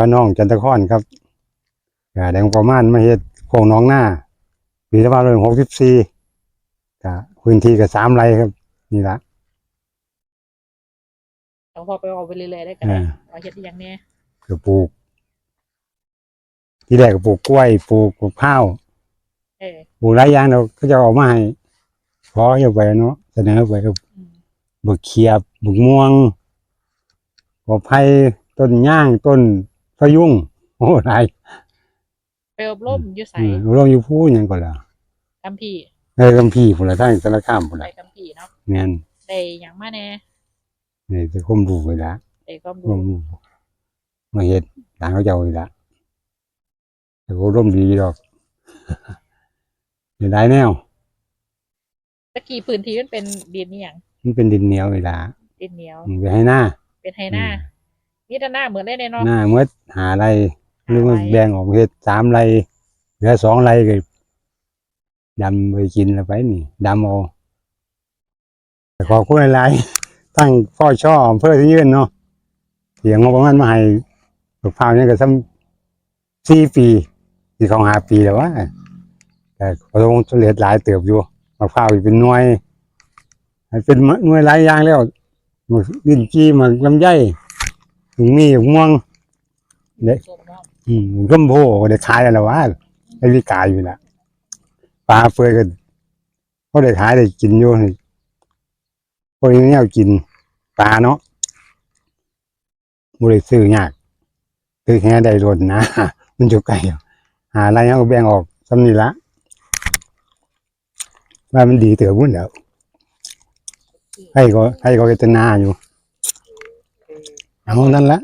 ก็น้องจันทคอนครับก็แดงประมาณมาเฮ็ดโคงหน้องหน้าปีละประมาณหกสิบสี่ก็พื้นที่ก็สามไร่ครับ นี่ละต้องพอไปเอาไปเรื่อยๆได้กันอ่าเอาเฮ็ดอหย่างเนี้ยก็ปลูก ที่แรกก็ปลูกกล้วยปลูกปลูกข้าวเออปลูกหลายอย่างเราก็จะเอามาให้ขอเอาไปเนาะเสนอไปครับอืมบักเขียบบักม่วงบักไผ่ต้นย่างต้น พะยุงโอ้หลายไปอบรมอยู่ไสอืมเราอยู่พูดยังก่อนละกัมพีเออกำพี่พุ่นละทั้งสารคามพุ่นไปละกัมพีเนาะเนี่ยได้หยังมาแน่นี่จะคุ้มดูไปละได้ความคุ้รู้มดูมาเฮ็ดต่างเขาเจ้าอีกละแต่ก็ร่มดีดอกเดี๋ยวได้แนว ตะกี้พื้นที่มันเป็นดินนี่หยังมันเป็นดินเหนียวอีกละดินเหนียว อืมไปให้หน้าเป็นไฮนามี แต่หน้าเหมือนได้เนาะ หน้าเมื่อหาไรหรือว่าหาไรแบ่งออกเฮ็ดสามไรเหลือสองไรก็ดำไปกินแล้วไปนี่ดำเอาแต่ขอคุณหลายๆตั้งพ่อช่ออำเภอที่ยืนเนาะเสียงงบประมาณมาให้ลูกพร้าวเนี่ยก็ซ้ำสี่ปีที่เขาหาปีแล้วว่าแต่ประสบความสำเร็จหลายเติบอยู่มะพร้าวอีกเป็นหน่วยให้เป็นหน่วยหลายอย่างแล้วหมกดินจี้หมากลำไยถึง มีหมกม่วงเด็กส้มเนาะอืมก็โพได้ขายแล้ววะได้วิกายอยู่ละปลาเฟือยกันเขาได้ขายได้กินอยู่นี่พวกนี้เนี่ยกินปลาเนาะบริซื้อยากซื้อแค่ได้รนนะมันอยู่ไกลอยู่หาอะไรเขาก็แบ่งออกสำนีละว่ามันดีเตือบุ่นแล้วให้ก็ให้ก็เจตนาอยู่ เอานั่นละ